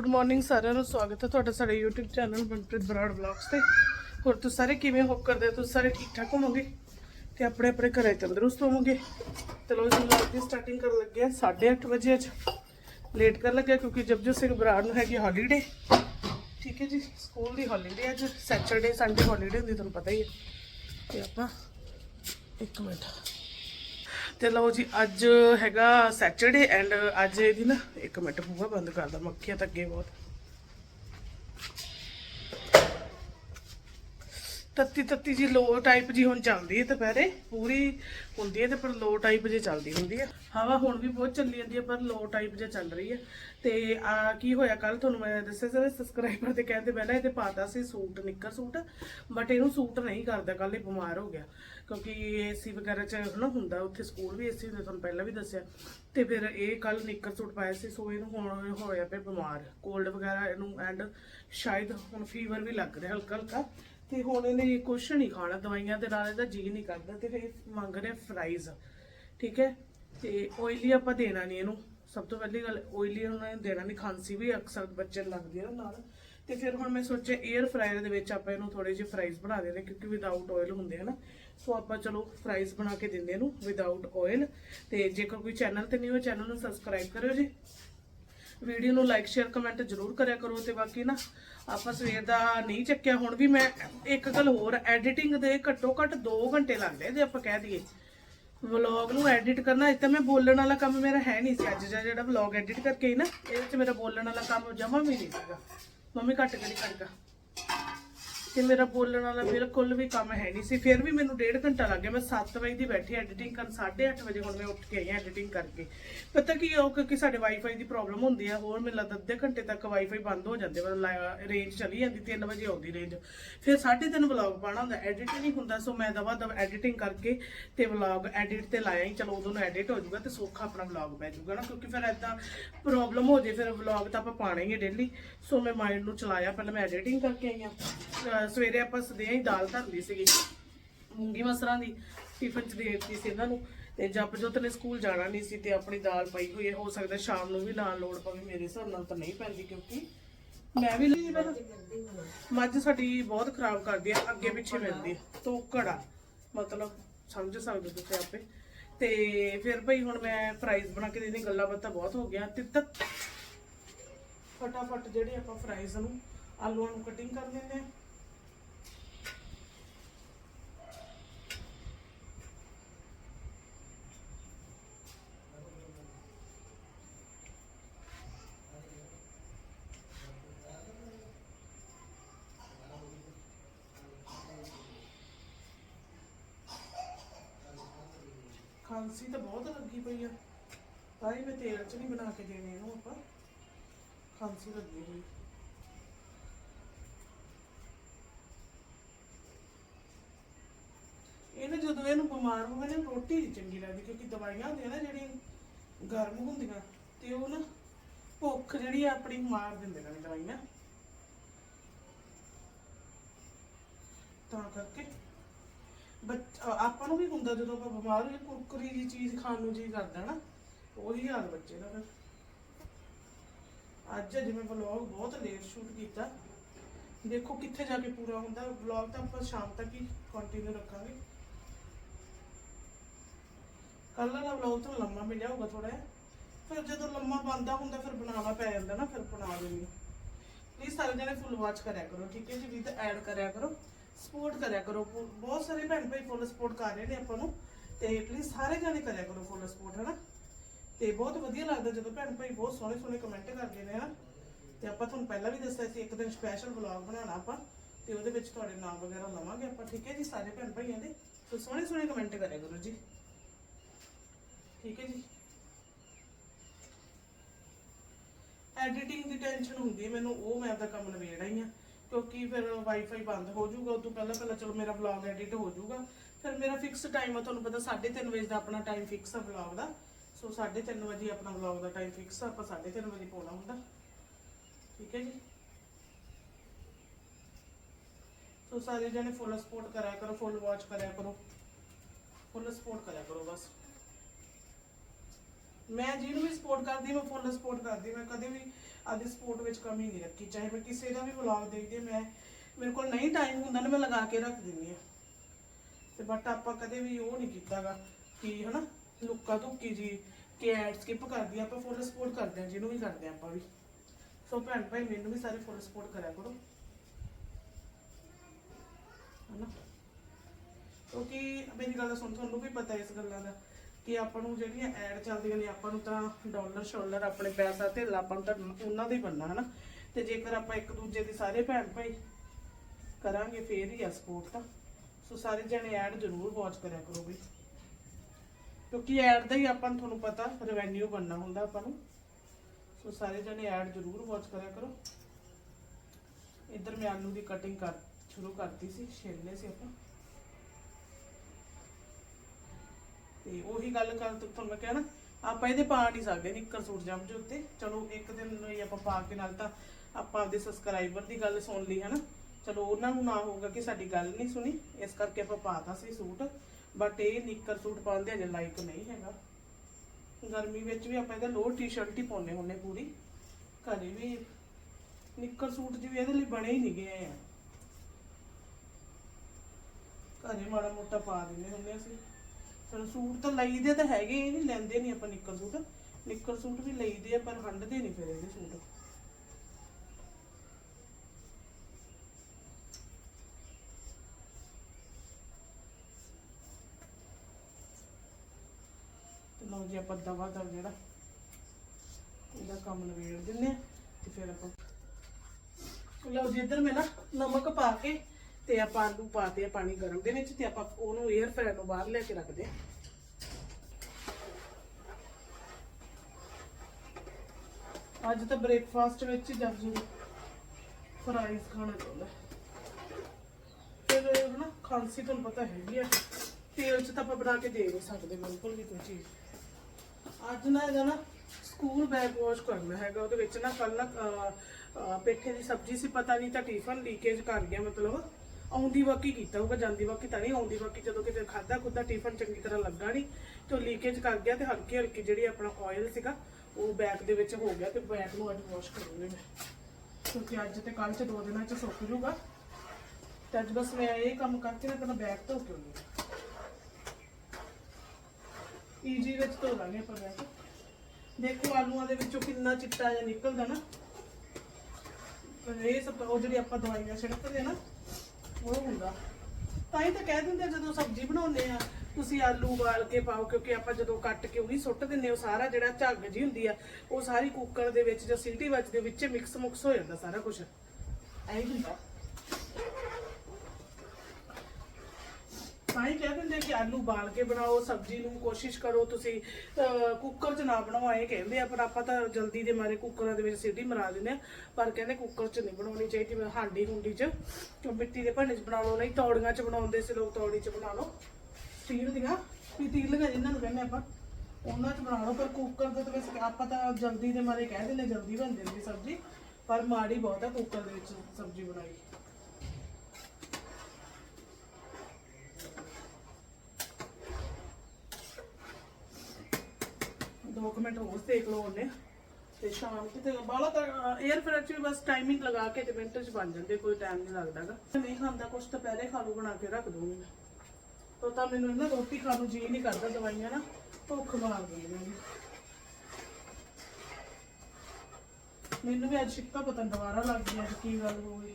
Good morning ਸਾਰਿਆਂ ਨੂੰ ਸਵਾਗਤ ਹੈ ਤੁਹਾਡਾ ਸਾਡੇ YouTube channel Manpreet Brar vlogs ਤੇ ਹੋਰ ਤੁਸੀਂ ਸਾਰੇ ਕਿਵੇਂ ਹੋਪ ਕਰਦੇ ਹੋ ਤੁਸੀਂ ਸਾਰੇ ਠੀਕ ਠਾਕ ਹੋਵੋਗੇ ਤੇ ਆਪਣੇ ਆਪਣੇ ਘਰੇ ਤੰਦਰੁਸਤ ਹੋਵੋਗੇ ਚਲੋ ਇਸ ਵਲੌਗ ਦੀ ਸਟਾਰਟਿੰਗ ਕਰਨ ਲੱਗੇ ਹਾਂ 8:30 ਵਜੇ ਅੱਜ ਲੇਟ ਕਰਨ ਲੱਗੇ ਹਾਂ ਕਿਉਂਕਿ ਜਪਜੋ ਸਿੰਘ ਬਰਾੜ ਨੂੰ ਹੈਗੀ ਹੌਲੀਡੇ ਠੀਕ ਹੈ ਜੀ ਸਕੂਲ ਦੀ ਹੌਲੀਡੇ ਅੱਜ ਸੈਟਰਡੇ ਸੰਡੇ ਹੌਲੀਡੇ ਹੁੰਦੀ ਤੁਹਾਨੂੰ ਪਤਾ ਹੀ ਹੈ ਤੇ ਆਪਾਂ ਇੱਕ ਮਿੰਟ ਤੇ ਲਓ ਜੀ, ਅੱਜ ਹੈਗਾ ਸੈਟਰਡੇ ਐਂਡ ਅੱਜ ਇਹਦੀ ਨਾ ਇੱਕ ਮਿੰਟ ਬੂਹਾ ਬੰਦ ਕਰਦਾ, ਮੱਖੀਆਂ ਤਾਂ ਅੱਗੇ ਬਹੁਤ। ਤੱਤੀ ਤੱਤੀ ਜੀ ਲੋ ਟਾਈਪ ਜੀ ਹੁਣ ਚੱਲਦੀ ਹੈ ਦੁਪਹਿਰੇ, ਪੂਰੀ ਹੁੰਦੀ ਹੈ ਤੇ ਪਰ ਲੋ ਟਾਈਪ ਜੇ ਚੱਲਦੀ ਹੁੰਦੀ ਹੈ। ਹਵਾ ਹੁਣ ਵੀ ਬਹੁਤ ਚੱਲੀ ਜਾਂਦੀ ਹੈ, ਪਰ ਲੋ ਟਾਈਪ ਜੇ ਚੱਲ ਰਹੀ ਹੈ। ਤੇ ਆ ਕੀ ਹੋਇਆ ਕੱਲ ਤੁਹਾਨੂੰ ਮੈਂ ਦੱਸਿਆ ਸੀ ਸਬਸਕ੍ਰਾਈਬਰ ਤੇ ਕਹਿੰਦੇ ਪਹਿਲਾਂ ਇਹਦੇ ਪਾਤਾ ਸੀ ਸੂਟ, ਨਿੱਕਰ ਸੂਟ ਬਟ ਇਹਨੂੰ ਸੂਟ ਨਹੀਂ ਕਰਦਾ ਕੱਲ ਇਹ ਬਿਮਾਰ ਹੋ ਗਿਆ। ਕਿਉਂਕਿ ਏਸੀ ਵਗੈਰਾ ਚ ਹਨਾ ਹੁੰਦਾ, ਉੱਥੇ ਸਕੂਲ ਵੀ ਏਸੀ ਹੁੰਦਾ, ਤੁਹਾਨੂੰ ਪਹਿਲਾਂ ਵੀ ਦੱਸਿਆ। ਤੇ ਫਿਰ ਇਹ ਕੱਲ ਨਿੱਕਰ ਸੂਟ ਪਾਇਆ ਸੀ, ਸੋ ਇਹਨੂੰ ਹੁਣ ਹੋਇਆ ਪਿਆ ਬਿਮਾਰ। ਕੋਲਡ ਵਗੈਰਾ ਇਹਨੂੰ ਐਂਡ ਸ਼ਾਇਦ ਹੁਣ ਫੀਵਰ ਵੀ ਲੱਗ ਰਿਹਾ ਹਲਕਾ ਹਲਕਾ ਤੇ ਹੁਣ ਇਹਨੇ ਕੁਛ ਨਹੀਂ ਖਾਣਾ, ਦਵਾਈਆਂ ਦੇ ਨਾਲ ਇਹਦਾ ਜੀ ਨਹੀਂ ਕਰਦਾ ਤੇ ਫਿਰ ਮੰਗ ਰਿਹਾ ਫਰਾਈਜ਼ ਠੀਕ ਹੈ? ਤੇ ਆਇਲੀ ਆਪਾਂ ਦੇਣਾ ਨਹੀਂ ਇਹਨੂੰ। ਸਭ ਤੋਂ ਪਹਿਲੀ ਗੱਲ ਆਇਲੀ ਉਹਨਾਂ ਨੇ ਦੇਣਾ ਨਹੀਂ ਖਾਂਸੀ ਵੀ ਅਕਸਰ ਬੱਚੇ ਨੂੰ ਲੱਗਦੀ ਹੈ ਨਾਲ। ਤੇ ਫਿਰ ਹੁਣ ਮੈਂ ਸੋਚਿਆ 에ਅਰ ਫਰਾਇਰ ਦੇ ਵਿੱਚ ਆਪਾਂ ਇਹਨੂੰ ਥੋੜੇ ਜਿਹੇ ਫਰਾਈਜ਼ ਬਣਾ ਦੇਣੇ ਕਿਉਂਕਿ ਵਿਦਆਊਟ ਆਇਲ ਹੁੰਦੇ ਹਨ ਸੋ ਆਪਾਂ ਚਲੋ ਫਰਾਈਜ਼ ਬਣਾ ਕੇ ਦਿੰਦੇ ਇਹਨੂੰ ਵਿਦਆਊਟ ਆਇਲ ਤੇ ਜੇਕਰ ਕੋਈ ਚੈਨਲ ਤੇ ਨਹੀਂ ਹੋ ਚੈਨਲ ਨੂੰ ਸਬਸਕ੍ਰਾਈਬ ਕਰਿਓ ਜੀ। ਵੀਡੀਓ ਨੂੰ ਲਾਈਕ ਸ਼ੇਅਰ ਕਮੈਂਟ ਜ਼ਰੂਰ ਕਰਿਆ ਕਰੋ ਤੇ ਬਾਕੀ ਨਾ ਆਪਾਂ ਸਵੇਰ ਦਾ ਨਹੀਂ ਚੱਕਿਆ, ਹੁਣ ਵੀ ਮੈਂ ਇੱਕ ਗੱਲ ਹੋਰ ਐਡੀਟਿੰਗ ਦੇ ਘੱਟੋ ਘੱਟ 2 ਘੰਟੇ ਲੱਗਦੇ ਜੇ ਆਪਾਂ ਕਹਿ ਦਈਏ। ਵਲੌਗ ਨੂੰ ਐਡਿਟ ਕਰਨਾ, ਇਹ ਤਾਂ ਮੈਂ ਬੋਲਣ ਵਾਲਾ ਕੰਮ ਮੇਰਾ ਹੈ ਨਹੀਂ ਸੀ ਅੱਜ ਦਾ ਜਿਹੜਾ ਵਲੌਗ ਐਡਿਟ ਕਰਕੇ ਹੀ ਨਾ, ਇਹਦੇ ਵਿੱਚ ਮੇਰਾ ਬੋਲਣ ਵਾਲਾ ਕੰਮ ਜਮਾ ਵੀ ਨਹੀਂ ਸੀਗਾ। ਮੰਮੀ ਘੱਟ ਕਰੀ ਕਰਦਾ ਤੇ ਮੇਰਾ ਬੋਲਣ ਵਾਲਾ ਬਿਲਕੁਲ ਵੀ ਕੰਮ ਹੈ ਨਹੀਂ ਸੀ। ਫਿਰ ਵੀ ਮੈਨੂੰ ਡੇਢ ਘੰਟਾ ਲੱਗ ਗਿਆ। ਮੈਂ 7 ਵਜੇ ਦੀ ਬੈਠੀ ਐਡੀਟਿੰਗ ਕਰਨ 8:30 ਵਜੇ ਹੁਣ ਮੈਂ ਉੱਠ ਕੇ ਆਈ ਐਡੀਟਿੰਗ ਕਰਕੇ। ਪਤਾ ਕੀ ਉਹ ਕਿਉਂਕਿ ਸਾਡੇ ਵਾਈਫਾਈ ਦੀ ਪ੍ਰੋਬਲਮ ਹੁੰਦੀ ਆ, ਹੋਰ ਮੈਨੂੰ ਲੱਗਦਾ ਅੱਧੇ ਘੰਟੇ ਤੱਕ ਵਾਈਫਾਈ ਬੰਦ ਹੋ ਜਾਂਦੇ ਮਤਲਬ ਰੇਂਜ ਚਲੀ ਜਾਂਦੀ 3 ਵਜੇ ਆਉਂਦੀ ਰੇਂਜ ਫਿਰ 3:30 ਵਲੌਗ ਪਾਣਾ ਹੁੰਦਾ ਐਡਿਟ ਨਹੀਂ ਹੁੰਦਾ ਸੋ ਮੈਂ ਦਵਾ ਦਵ ਐਡੀਟਿੰਗ ਕਰਕੇ ਤੇ ਵਲੌਗ ਐਡਿਟ ਤੇ ਲਾਇਆ ਹੀ, ਚਲੋ ਉਦੋਂ ਨੂੰ ਐਡਿਟ ਹੋ ਜਾਊਗਾ ਤੇ ਸੌਖਾ ਆਪਣਾ ਵਲੌਗ ਪੈ ਜਾਊਗਾ ਨਾ, ਕਿਉਂਕਿ ਫਿਰ ਐਦਾਂ ਪ੍ਰੋਬਲਮ ਹੋ ਜੇ, ਫਿਰ ਵਲੌਗ ਤਾਂ ਆਪਾਂ ਪਾਣਾ ਹੀ ਹੈ ਡੇਲੀ ਸੋ ਮੈਂ ਮਾਈਂਡ ਨੂੰ ਚਲਾਇਆ, ਪਹਿਲਾਂ ਮੈਂ ਐਡੀਟਿੰਗ ਕਰਕੇ ਆਈ ਆ ਸਵੇਰੇ ਆਪਾਂ ਸਦਿਆਂ ਹੀ ਦਾਲ ਧਰਦੀ ਸੀਗੀ। ਮੂੰਗੀ ਮਸਰਾਂ ਦੀ ਟਿਫਨ ਚ ਦੇ ਦਿੱਤੀ ਸੀ ਇਹਨਾਂ ਨੂੰ ਤੇ ਜਪਜੋਤ ਨੇ ਸਕੂਲ ਜਾਣਾ ਨਹੀਂ ਸੀ ਤੇ ਆਪਣੀ ਦਾਲ ਪਈ ਹੋਈ ਹੈ। ਹੋ ਸਕਦਾ ਸ਼ਾਮ ਨੂੰ ਵੀ ਨਾਲ ਲੋੜ ਪਵੇ, ਮੇਰੇ ਹਿਸਾਬ ਨਾਲ ਤਾਂ ਨਹੀਂ ਪੈਂਦੀ ਕਿਉਂਕਿ ਮੈਂ ਵੀ ਲਈ ਪਰ ਮੱਝ ਸਾਡੀ ਬਹੁਤ ਖਰਾਬ ਕਰਦੀ ਆ, ਅੱਗੇ ਪਿੱਛੇ ਮਿਲਦੀ ਤੋਕੜਾ ਮਤਲਬ ਸਮਝ ਸਕਦੇ ਤੁਸੀਂ ਆਪੇ। ਤੇ ਫਿਰ ਭਈ ਹੁਣ ਮੈਂ ਫਰਾਈਜ਼ ਬਣਾ ਕੇ ਦੇਣੀ, ਗੱਲਾਂ ਬਾਤਾਂ ਬਹੁਤ ਹੋ ਗਿਆ ਤੇ ਤੱਕ ਫਟਾਫਟ ਜਿਹੜੀ ਆਪਾਂ ਫਰਾਈਜ਼ ਨੂੰ ਆਲੂਆਂ ਨੂੰ ਕਟਿੰਗ ਕਰ ਲੈਂਦੇ ਆ ਖਾਂਸੀ ਤਾਂ ਬਹੁਤ ਲੱਗੀ ਪਈ ਆ ਤਾਂ ਹੀ ਮੈਂ ਤੇਲ 'ਚ ਨਹੀਂ ਬਣਾ ਕੇ ਦੇਣੇ ਇਹਨੂੰ ਆਪਾਂ। ਖਾਂਸੀ ਲੱਗੀ ਹੋਈ। ਇਹਨੇ ਜਦੋਂ ਇਹਨੂੰ ਬਿਮਾਰ ਹੋਵੇ ਨਾ, ਰੋਟੀ ਨਹੀਂ ਚੰਗੀ ਲੱਗਦੀ, ਕਿਉਂਕਿ ਦਵਾਈਆਂ ਹੁੰਦੀਆਂ ਨਾ ਜਿਹੜੀਆਂ ਗਰਮ ਹੁੰਦੀਆਂ, ਤੇ ਉਹ ਨਾ ਭੁੱਖ ਜਿਹੜੀ ਆਪਣੀ ਮਾਰ ਦਿੰਦੇ ਨੇ ਦਵਾਈਆਂ। ਤਾਂ ਕਰਕੇ ਬੱਚ ਆਪਾਂ ਨੂੰ ਵੀ ਹੁੰਦਾ ਜਦੋਂ ਆਪਾਂ ਬਿਮਾਰ ਹੋਈਏ, ਕੁਰਕਰੀ ਜੀ ਚੀਜ਼ ਖਾਣ ਨੂੰ ਜੀ ਕਰਦਾ ਨਾ। ਉਹੀ ਹਾਲ ਬੱਚੇ ਦਾ ਫਿਰ। ਅੱਜ ਜਿਵੇਂ ਵਲੌਗ ਬਹੁਤ ਲੇਟ ਸ਼ੂਟ ਕੀਤਾ। ਦੇਖੋ ਕਿੱਥੇ ਜਾ ਕੇ ਪੂਰਾ ਹੁੰਦਾ। ਵਲੌਗ ਤਾਂ ਆਪਾਂ ਸ਼ਾਮ ਤੱਕ ਹੀ ਕੰਟੀਨਿਊ ਰੱਖਾਂਗੇ। ਕੱਲ ਵਾਲਾ ਵਲੌਗ ਤਾਂ ਲੰਮਾ ਮਿਲਿਆ ਹੋਊਗਾ ਥੋੜਾ ਫਿਰ ਜਦੋਂ ਲੰਮਾ ਬੰਦਾ ਹੁੰਦਾ, ਫਿਰ ਬਣਾਉਣਾ ਪੈ ਜਾਂਦਾ ਨਾ, ਫਿਰ ਬਣਾ ਲੈਂਦੀ ਪਲੀਜ਼ ਸਾਰੇ ਜਣੇ ਫੁੱਲ ਵਾਚ ਕਰਿਆ ਕਰੋ, ਠੀਕ ਹੈ ਜੀ? ਵਿਦ ਐਡ ਕਰਿਆ ਕਰੋ ਸਪੋਰਟ ਕਰਿਆ ਕਰੋ। ਬਹੁਤ ਸਾਰੇ ਭੈਣ ਭਾਈ ਫੁੱਲ ਸਪੋਰਟ ਕਰ ਰਹੇ ਨੇ ਆਪਾਂ ਨੂੰ। ਤੇ ਪਲੀਜ਼ ਸਾਰੇ ਜਣੇ ਕਰਿਆ ਕਰੋ ਫੁੱਲ ਸਪੋਰਟ ਹਨਾ? ਤੇ ਬਹੁਤ ਵਧੀਆ ਲੱਗਦਾ ਜਦੋਂ ਭੈਣ ਭਾਈ ਬਹੁਤ ਸੋਹਣੇ ਸੋਹਣੇ ਕਮੈਂਟ ਕਰਦੇ ਨੇ ਹਨਾ ਤੇ ਆਪਾਂ ਤੁਹਾਨੂੰ ਪਹਿਲਾਂ ਵੀ ਦੱਸਿਆ ਸੀ, ਇੱਕ ਦਿਨ ਸਪੈਸ਼ਲ ਵਲੌਗ ਬਣਾਉਣਾ ਆਪਾਂ, ਤੇ ਉਹਦੇ ਵਿੱਚ ਤੁਹਾਡੇ ਨਾਮ ਵਗੈਰਾ ਲਵਾਂਗੇ ਆਪਾਂ। ਠੀਕ ਹੈ ਜੀ, ਸਾਰੇ ਭੈਣ ਭਾਈਆਂ ਦੇ। ਸੋ ਸੋਹਣੇ ਸੋਹਣੇ ਕਮੈਂਟ ਕਰਿਆ ਕਰੋ ਜੀ। ਠੀਕ ਹੈ ਜੀ। ਐਡੀਟਿੰਗ ਦੀ ਟੈਨਸ਼ਨ ਹੁੰਦੀ ਹੈ ਮੈਨੂੰ, ਉਹ ਮੈਂ ਆਪਦਾ ਕੰਮ ਨਵੇੜ ਆਈ ਆ। ਕਿਉਂਕਿ ਫਿਰ ਵਾਈਫਾਈ ਬੰਦ ਹੋ ਜਾਊਗਾ ਉਦੋਂ ਪਹਿਲਾਂ ਪਹਿਲਾਂ ਚਲੋ ਮੇਰਾ ਵਲੌਗ ਐਡਿਟ ਹੋ ਜਾਊਗਾ। ਫਿਰ ਮੇਰਾ ਫਿਕਸ ਟਾਈਮ ਆ, ਤੁਹਾਨੂੰ ਪਤਾ 3:30 ਵਜੇ ਦਾ ਆਪਣਾ ਟਾਈਮ ਫਿਕਸ ਆ ਵਲੌਗ ਦਾ। ਸੋ 3:30 ਵਜੇ ਆਪਣਾ ਵਲੌਗ ਦਾ ਟਾਈਮ ਫਿਕਸ ਆ, ਆਪਾਂ 3:30 ਵਜੇ ਪਾਉਣਾ ਹੁੰਦਾ। ਠੀਕ ਹੈ ਜੀ? ਸੋ ਸਾਰੇ ਜਣੇ ਫੁੱਲ ਸਪੋਰਟ ਕਰਿਆ ਕਰੋ ਫੁੱਲ ਵਾਚ ਕਰਿਆ ਕਰੋ। ਫੁੱਲ ਸਪੋਰਟ ਕਰਿਆ ਕਰੋ ਬਸ। ਮੈਂ ਜਿਹਨੂੰ ਵੀ ਸਪੋਰਟ ਕਰਦੀ, ਮੈਂ ਫੁੱਲ ਸਪੋਰਟ ਕਰਦੀ। ਮੈਂ ਕਦੇ ਵੀ ਆਦੀ ਸਪੋਰਟ ਵਿੱਚ ਕਮੀ ਨਹੀਂ ਰੱਖੀ। ਚਾਹੇ ਮੈਂ ਕਿਸੇ ਦਾ ਵੀ ਵਲੌਗ ਦੇਖਦੀ ਮੈਂ ਮੇਰੇ ਕੋਲ ਨਹੀਂ ਟਾਈਮ ਹੁੰਦਾ, ਨਾ ਮੈਂ ਲਗਾ ਕੇ ਰੱਖ ਦਿੰਦੀ ਆ ਤੇ ਬਟ ਆਪਾਂ ਕਦੇ ਵੀ ਉਹ ਨਹੀਂ ਕੀਤਾਗਾ ਕਿ ਹਨਾ ਲੁੱਕਾ ਧੁੱਕੀ ਜੀ ਕਿ ਐਡ ਸਕਿਪ ਕਰਦੀ ਆ, ਆਪਾਂ ਫੁੱਲ ਸਪੋਰਟ ਕਰਦੇ ਆ ਜਿਹਨੂੰ ਵੀ ਕਰਦੇ ਆ ਆਪਾਂ ਵੀ। ਸੋ ਭੈਣ ਭਾਈ ਮੈਨੂੰ ਵੀ ਸਾਰੇ ਫੁੱਲ ਸਪੋਰਟ ਕਰਿਆ ਕਰੋ। ਹਨਾ? ਕਿਉਂਕਿ ਮੇਰੀ ਗੱਲ ਸੁਣ ਤੁਹਾਨੂੰ ਵੀ ਪਤਾ ਇਸ ਗੱਲਾਂ ਦਾ ਕਿ ਆਪਾਂ ਨੂੰ ਜਿਹੜੀਆਂ ਐਡ ਚੱਲਦੀਆਂ ਨੇ ਆਪਾਂ ਨੂੰ ਤਾਂ ਡਾਲਰ ਸ਼ੋਲਰ ਆਪਣੇ ਪੈਸਾ ਤੇ ਆਪਾਂ ਨੂੰ ਤਾਂ ਉਹਨਾਂ ਦਾ ਹੀ ਬੰਨਾ ਹਨਾ? ਤੇ ਜੇਕਰ ਆਪਾਂ ਇੱਕ ਦੂਜੇ ਦੀ ਸਾਰੇ ਭੈਣ ਭਾਈ ਕਰਾਂਗੇ ਫੇਰ ਹੀ ਆ ਸਪੋਰਟ ਤਾਂ। ਸੋ ਸਾਰੇ ਜਣੇ ਐਡ ਜ਼ਰੂਰ ਵਾਚ ਕਰਿਆ ਕਰੋ ਵੀ। ਕਿਉਂਕਿ ਐਡ ਦਾ ਹੀ ਆਪਾਂ ਨੂੰ ਤੁਹਾਨੂੰ ਪਤਾ ਰੈਵਨਿਊ ਬਣਨਾ ਹੁੰਦਾ ਆਪਾਂ ਨੂੰ। ਸੋ ਸਾਰੇ ਜਣੇ ਐਡ ਜ਼ਰੂਰ ਵਾਚ ਕਰਿਆ ਕਰੋ। ਇੱਧਰ ਮੈਂ ਆਲੂ ਦੀ ਕਟਿੰਗ ਕਰ, ਸ਼ੁਰੂ ਕਰਤੀ ਸੀ, ਛਿੱਲਨੇ ਸੀ ਆਪਾਂ। ਤੇ ਉਹੀ ਗੱਲ ਕਰ ਤੁਹਾਨੂੰ ਮੈਂ ਕਿਹਾ ਨਾ, ਆਪਾਂ ਇਹਦੇ ਪਾ ਨਹੀਂ ਸਕਦੇ ਨਿੱਕਰ ਸੂਟ ਜੰਮ ਦੇ ਉੱਤੇ। ਚਲੋ, ਇੱਕ ਦਿਨ ਹੀ ਆਪਾਂ ਪਾ ਕੇ ਨਾਲ ਤਾਂ ਆਪਾਂ ਆਪਦੇ ਸਬਸਕ੍ਰਾਈਬਰ ਦੀ ਗੱਲ ਸੁਣ ਲਈ, ਹਨਾ? ਚਲੋ, ਉਹਨਾਂ ਨੂੰ ਨਾ ਹੋਊਗਾ ਕਿ ਸਾਡੀ ਗੱਲ ਨਹੀਂ ਸੁਣੀ, ਇਸ ਕਰਕੇ ਆਪਾਂ ਪਾਤਾ ਸੀ ਸੂਟ। ਬਟ ਇਹ ਨਿੱਕਰ ਸੂਟ ਪਾਉਂਦੇ ਅਜੇ ਲਾਈਕ ਨਹੀਂ ਹੈਗਾ। ਗਰਮੀ ਵਿੱਚ ਵੀ ਆਪਾਂ ਇਹਦਾ ਲੋਅਰ ਟੀ-ਸ਼ਰਟ ਹੀ ਪਾਉਨੇ ਹੁੰਨੇ ਪੂਰੀ। ਘਰੇ ਵੀ ਨਿੱਕਰ ਸੂਟ ਜਿਵੇਂ ਇਹਦੇ ਲਈ ਬਣੇ ਹੀ ਨਹੀਂ ਗਏ ਆ। ਘਰੇ ਮਾੜਾ ਮੋਟਾ ਪਾ ਦਿੰਦੇ ਹੁੰਦੇ ਅਸੀਂ। ਚਲੋ ਸੂਟ ਤਾਂ ਲਈਦੇ ਤਾਂ ਹੈਗੇ, ਇਹ ਨਹੀਂ ਲੈਂਦੇ ਨਹੀਂ ਆਪਾਂ ਨਿੱਕਰ ਸੂਟ। ਨਿੱਕਰ ਸੂਟ ਵੀ ਲਈਦੇ ਆ, ਪਰ ਹੰਡਦੇ ਨਹੀਂ ਫਿਰ ਇਹਦੇ ਸੂਟ ਤੇ ਲਓ ਜੀ ਆਪਾਂ ਦਵਾ ਦਾ ਜਿਹੜਾ ਇਹਦਾ ਕੰਮ ਨਵੇੜ ਦਿੰਨੇ ਆ ਤੇ ਫਿਰ ਆਪਾਂ ਲਓ ਜੀ, ਇੱਧਰ ਮੈਂ ਨਾ ਨਮਕ ਪਾ ਕੇ ਤੇ ਆਪਾਂ ਆਲੂ ਪਾਤੇ ਆ ਪਾਣੀ ਗਰਮ ਦੇ ਵਿੱਚ ਤੇ ਆਪਾਂ ਉਹਨੂੰ 에ਅਰ ਫਰਾਇਰ ਨੂੰ ਬਾਹਰ ਲੈ ਕੇ ਰੱਖਦੇ ਆ ਅੱਜ ਤਾਂ ਬ੍ਰੇਕਫਾਸਟ ਵਿੱਚ ਹੀ ਜਰਜੂ ਫਰਾਈਜ਼ ਖਾਣਾ ਚਾਹੁੰਦਾ। ਫਿਰ ਨਾ ਖਾਂਸੀ ਤੁਹਾਨੂੰ ਪਤਾ ਹੈਗੀ ਆ। ਤੇਲ 'ਚ ਤਾਂ ਆਪਾਂ ਬਣਾ ਕੇ ਦੇ ਨਹੀਂ ਸਕਦੇ, ਬਿਲਕੁਲ ਵੀ ਕੋਈ ਚੀਜ਼। ਅੱਜ ਨਾ ਇਹਦਾ ਨਾ ਸਕੂਲ ਬੈਗ ਵਾਸ਼ ਕਰਨਾ ਹੈਗਾ, ਉਹਦੇ ਵਿੱਚ ਨਾ ਕੱਲ ਨਾ ਪੇਠੇ ਦੀ ਸਬਜ਼ੀ ਸੀ, ਪਤਾ ਨਹੀਂ ਤਾਂ ਟਿਫਨ ਲੀਕੇਜ ਕਰ ਗਿਆ ਮਤਲਬ। ਆਉਂਦੀ ਵਾਕੀ ਕੀਤਾ ਹੋਊਗਾ, ਜਾਂਦੀ ਵਾਕੀ ਤਾਂ ਨਹੀਂ, ਆਉਂਦੀ ਵਾਕੀ ਜਦੋਂ ਕਿਤੇ ਖਾਦਾ ਖੁੱਦਾ ਟਿਫਨ ਚੰਗੀ ਤਰ੍ਹਾਂ ਲੱਗਾ ਨਹੀਂ, ਤੇ ਉਹ ਲੀਕੇਜ ਕਰ ਗਿਆ ਤੇ ਹਲਕੀ ਹਲਕੀ ਜਿਹੜੀ ਆਪਣਾ ਆਇਲ ਸੀਗਾ, ਉਹ ਬੈਗ ਦੇ ਵਿੱਚ ਹੋ ਗਿਆ ਤੇ ਬੈਗ ਨੂੰ ਅੱਜ ਵਾਸ਼ ਕਰੂੰਗੀ ਮੈਂ ਕਿਉਂਕਿ ਅੱਜ ਤੇ ਕੱਲ ਚ ਦੋ ਦਿਨਾਂ ਚ ਸੁੱਕ ਜੂਗਾ। ਤੇ ਅੱਜ ਬਸ ਮੈਂ ਇਹ ਕੰਮ ਕਰਕੇ ਨਾ ਪਹਿਲਾਂ ਬੈਗ ਧੋ ਕੇ ਆਉਂਦੀ ਈਜੀ ਵਿੱਚ ਧੋ ਲਾਂਗੇ ਆਪਾਂ ਬੈਗ ਦੇਖੋ ਆਲੂਆਂ ਦੇ ਵਿੱਚੋਂ ਕਿੰਨਾ ਚਿੱਟਾ ਜਿਹਾ ਨਿਕਲਦਾ ਨਾ। ਇਹ ਸਭ ਉਹ ਜਿਹੜੀ ਆਪਾਂ ਦਵਾਈਆਂ ਛਿੜਕਦੇ ਆ ਨਾ, ਉਹ ਹੁੰਦਾ। ਤਾਂ ਹੀ ਤਾਂ ਕਹਿ ਦਿੰਦੇ ਜਦੋਂ ਸਬਜ਼ੀ ਬਣਾਉਂਦੇ ਆ, ਤੁਸੀਂ ਆਲੂ ਉਬਾਲ ਕੇ ਪਾਓ, ਕਿਉਂਕਿ ਆਪਾਂ ਜਦੋਂ ਕੱਟ ਕੇ ਉਹੀ ਸੁੱਟ ਦਿੰਨੇ ਉਹ ਸਾਰਾ ਜਿਹੜਾ ਝੱਗ ਜੀ ਹੁੰਦੀ ਆ, ਉਹ ਸਾਰੀ ਕੁੱਕਰ ਦੇ ਵਿੱਚ ਜਾਂ ਸੀਟੀ ਵੱਜਦੇ ਵਿੱਚ ਮਿਕਸ ਮੁਕਸ ਹੋ ਜਾਂਦਾ ਸਾਰਾ ਕੁਝ ਐਂ ਹੁੰਦਾ। ਤਾਂ ਹੀ ਕਹਿ ਦਿੰਦੇ ਕਿ ਆਲੂ ਬਾਲ ਕੇ ਬਣਾਓ ਸਬਜ਼ੀ ਨੂੰ ਕੋਸ਼ਿਸ਼ ਕਰੋ ਤੁਸੀਂ ਅਹ, ਕੁੱਕਰ 'ਚ ਨਾ ਬਣਾਓ ਇਹ ਕਹਿੰਦੇ ਆ ਪਰ ਆਪਾਂ ਤਾਂ ਜਲਦੀ ਦੇ ਮਾਰੇ ਕੁੱਕਰਾਂ ਦੇ ਵਿੱਚ ਸੀਟੀ ਮਰਾ ਦਿੰਦੇ ਆ ਪਰ ਕਹਿੰਦੇ ਕੁੱਕਰ 'ਚ ਨਹੀਂ ਬਣਾਉਣੀ ਚਾਹੀਦੀ ਮੈਂ ਹਾਂਡੀ ਹੁੰਡੀ 'ਚ ਕਿਉਂ ਮਿੱਟੀ ਦੇ ਭਾਂਡੇ 'ਚ ਬਣਾ ਲਓ ਨਹੀਂ ਤੌੜੀਆਂ 'ਚ ਬਣਾਉਂਦੇ ਸੀ ਲੋਕ ਤੌੜੀ 'ਚ ਬਣਾ ਲਓ। ਸਟੀਲ ਦੀਆਂ ਪੀਤੀਲੀਆਂ ਜਿਨ੍ਹਾਂ ਨੂੰ ਕਹਿੰਦੇ ਆਪਾਂ ਉਹਨਾਂ 'ਚ ਬਣਾ ਲਓ ਪਰ ਕੁੱਕਰ ਦੇ ਤਾਂ ਵੈਸੇ ਆਪਾਂ ਤਾਂ ਜਲਦੀ ਦੇ ਮਾਰੇ ਕਹਿ ਦਿੰਦੇ ਜਲਦੀ ਬਣ ਜਾਂਦੀ ਸਬਜ਼ੀ ਪਰ ਮਾੜੀ ਬਹੁਤ ਆ ਕੁੱਕਰ ਦੇ ਵਿੱਚ ਸਬਜ਼ੀ ਬਣਾਈ। ਦੋ ਮਿੰਟ ਹੋਰ ਸੇਕ ਲਓ ਉਹਨੇ। ਤੇ ਸ਼ਾਮ ਨੂੰ ਬਾਲਾ ਤਾਂ 에ਅਰ ਫਰਾਇਰ ਚ ਵੀ ਬਸ ਟਾਈਮਿੰਗ ਲਗਾ ਕੇ ਤੇ ਮਿੰਟ ਚ ਬਣ ਜਾਂਦੇ, ਕੋਈ ਟਾਈਮ ਨਹੀਂ ਲੱਗਦਾਗਾ ਨਹੀਂ ਖਾਂਦਾ, ਕੁਛ ਤਾਂ ਪਹਿਲੇ ਖਾ ਲੂ ਬਣਾ ਕੇ ਰੱਖ ਦੂੰਗੀ ਤੋ ਤਾਂ ਮੈਨੂੰ ਨਾ ਰੋਟੀ ਖਾਣ ਨੂੰ ਜੀ ਨਹੀਂ ਕਰਦਾ ਦਵਾਈਆਂ ਨਾ, ਭੁੱਖ ਮਾਰ ਗਈ ਨੇ ਮੈਨੂੰ। ਵੀ ਅੱਜ ਸ਼ਿੱਕਾ ਪਤਾ ਦੁਬਾਰਾ ਲੱਗ ਗਿਆ ਕੀ ਗੱਲ ਹੋ ਗਈ।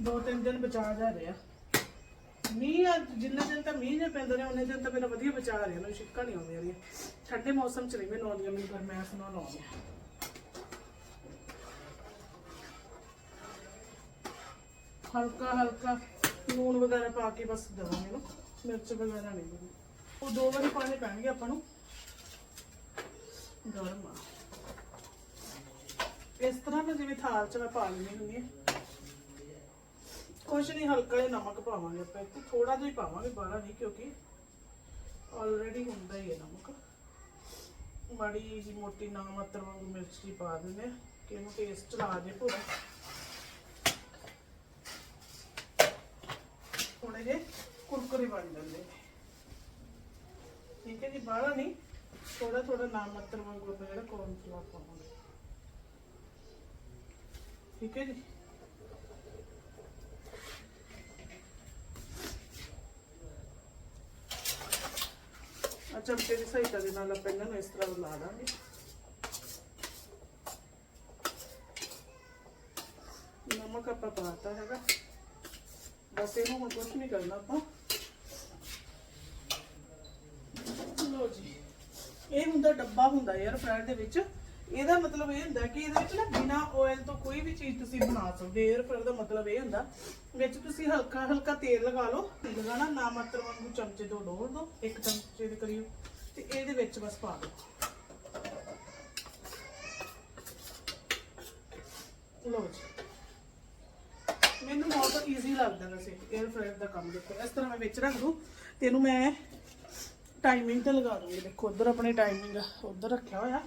ਦੋ ਤਿੰਨ ਦਿਨ ਬਚਾ ਜਾ ਰਿਹਾ। ਮੀਂਹ ਅੱਜ ਜਿੰਨੇ ਦਿਨ ਤਾਂ ਮੀਂਹ ਨੇ ਪੈਂਦੇ ਨੇ ਉਹਨੇ ਦਿਨ ਤਾਂ ਮੇਰਾ ਵਧੀਆ ਬਚਾ ਰਿਹਾ ਮੈਨੂੰ ਛਿੱਕਾ ਨਹੀਂ ਆਉਂਦੀਆਂ ਰਹੀਆਂ। ਠੰਡੇ ਮੌਸਮ ਚ ਨਹੀਂ ਮੈਂ ਆਉਂਦੀਆਂ ਮੈਨੂੰ ਗਰਮੈਸ਼ ਨਾਲ ਆਉਂਦੀਆਂ ਹਲਕਾ ਹਲਕਾ ਲੂਣ ਵਗੈਰਾ ਪਾ ਕੇ ਬਸ ਦਵਾਂਗੇ ਨਾ, ਮਿਰਚ ਵਗੈਰਾ ਨਹੀਂ ਦੇਣੀ। ਉਹ ਦੋ ਵਾਰੀ ਪਾਣੇ ਪੈਣਗੇ ਆਪਾਂ ਨੂੰ। ਗਰਮ ਆ। ਇਸ ਤਰ੍ਹਾਂ ਮੈਂ ਜਿਵੇਂ ਥਾਲ ਚ ਮੈਂ ਪਾ ਲੈਣੀ ਹੁੰਦੀ ਹਾਂ ਕੁਛ ਨਹੀਂ, ਹਲਕਾ ਜਿਹਾ ਨਮਕ ਪਾਵਾਂਗੇ ਆਪਾਂ ਇੱਥੇ। ਥੋੜਾ ਜਿਹਾ ਹੀ ਪਾਵਾਂਗੇ, ਬਾਹਲਾ ਨਹੀਂ, ਕਿਉਂਕਿ ਆਲਰੇਡੀ ਹੁੰਦਾ ਹੀ ਹੈ ਨਮਕ। ਮਾੜੀ ਜੀ ਮੋਟੀ ਨਾ ਮਾਤਰ ਵਾਂਗੂ ਮਿਰਚ ਜੀ ਪਾ ਦਿੰਦੇ ਆ ਕਿ ਇਹਨੂੰ ਟੇਸਟ ਲਾ ਦੇ ਪੂਰਾ। ਥੋੜੇ ਜਿਹੇ ਕੁਰਕਰੇ ਬਣ ਜਾਂਦੇ ਨੇ। ਠੀਕ ਹੈ ਜੀ, ਬਾਹਲਾ ਨਹੀਂ ਥੋੜਾ ਥੋੜਾ ਨਾ ਮਾਤਰ ਵਾਂਗੂ ਆਪਾਂ ਜਿਹੜਾ ਕੋਰਨ ਫਲੋਰ ਪਾਵਾਂਗੇ। ਠੀਕ ਹੈ ਜੀ। ਆ ਚਮਚੇ ਦੀ ਸਹਾਇਤਾ ਦੇ ਨਾਲ ਆਪਾਂ ਇਹਨਾਂ ਨੂੰ ਇਸ ਤਰ੍ਹਾਂ ਲਾ ਦਾਂਗੇ। ਨਮਕ ਆਪਾਂ ਪਾਤਾ ਹੈਗਾ। ਬਸ ਇਹਨੂੰ ਹੁਣ ਕੁਝ ਨਹੀਂ ਕਰਨਾ ਆਪਾਂ। ਲੋ ਜੀ, ਇਹ ਹੁੰਦਾ ਡੱਬਾ ਹੁੰਦਾ 에ਅਰ ਫਰਾਇਰ ਦੇ ਵਿੱਚ। ਇਹਦਾ ਮਤਲਬ ਇਹ ਹੁੰਦਾ ਕਿ ਇਹਦੇ ਵਿੱਚ ਨਾ ਬਿਨਾ ਆਇਲ ਤੋਂ ਕੋਈ ਵੀ ਚੀਜ਼ ਤੁਸੀਂ ਬਣਾ ਸਕਦੇ 에ਅਰ ਫਰਾਇਰ ਦਾ ਮਤਲਬ ਇਹ ਹੁੰਦਾ, ਵਿੱਚ ਤੁਸੀਂ ਹਲਕਾ ਹਲਕਾ ਤੇਲ ਲਗਾ ਲਓ। ਲਗਾਣਾ ਨਾ ਮਾਤਰ ਵਾਂਗੂ ਚਮਚੇ ਤੋਂ ਡੋਲ ਦਿਓ ਇੱਕ ਚਮਚੇ ਦੇ ਕਰੀਬ। ਤੇ ਇਹਦੇ ਵਿੱਚ ਬਸ ਪਾ ਦਿਓ ਲੋ ਜੀ। ਮੈਨੂੰ ਬਹੁਤ ਈਜ਼ੀ ਲੱਗਦਾ ਵੈਸੇ 에ਅਰ ਫਰਾਇਰ ਦਾ ਕੰਮ ਦੇਖੋ। ਇਸ ਤਰ੍ਹਾਂ ਮੈਂ ਵਿੱਚ ਰੱਖ ਦੂੰ ਤੇ ਇਹਨੂੰ ਮੈਂ ਟਾਈਮਿੰਗ ਤੇ ਲਗਾ ਦੂੰਗੀ। ਦੇਖੋ, ਉਧਰ ਆਪਣੀ ਟਾਈਮਿੰਗ ਉਧਰ ਰੱਖਿਆ ਹੋਇਆ।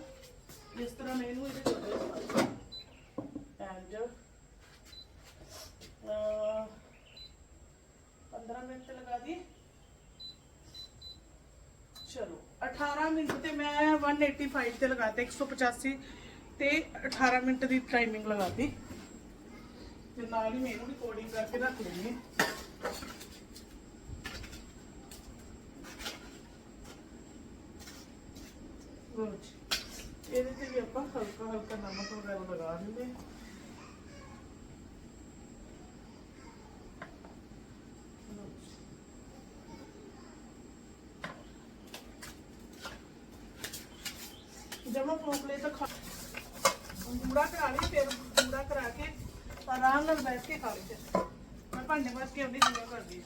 ਇਸ ਤਰ੍ਹਾਂ ਮੈਂ ਇਹਨੂੰ ਇਹਦੇ ਚ ਐਂਡ 15 ਮਿੰਟ ਲਗਾ ਦੀ ਚਲੋ 18 ਮਿੰਟ ਤੇ ਮੈਂ 185 ਤੇ ਲਗਾਤੇ 185 ਤੇ 18 ਮਿੰਟ ਦੀ ਟਾਈਮਿੰਗ ਲਗਾਤੀ ਤੇ ਨਾਲ ਹੀ ਮੈਂ ਇਹਨੂੰ ਰਿਕਾਰਡਿੰਗ ਕਰਕੇ ਰੱਖ ਲੈਣੀ ਹੈ। ਇਹਦੇ ਤੇ ਵੀ ਆਪਾਂ ਹਲਕਾ ਹਲਕਾ ਨਮਕ ਵਗੈਰਾ ਲਗਾ ਦਿੰਦੇ ਜਮਾ ਪੋਪਲੇ ਤਾਂ ਖਾ ਪੂਰਾ ਕਰਾ ਲਈ, ਫਿਰ ਪੂਰਾ ਕਰਾ ਕੇ ਆਰਾਮ ਨਾਲ ਬੈਠ ਕੇ ਖਾ ਲਈ ਮੈਂ ਭਾਂਡੇ ਵਾਸਤੇ ਕੇ ਉਹਨੇ ਜਿੰਨਾ ਕਰਦੀ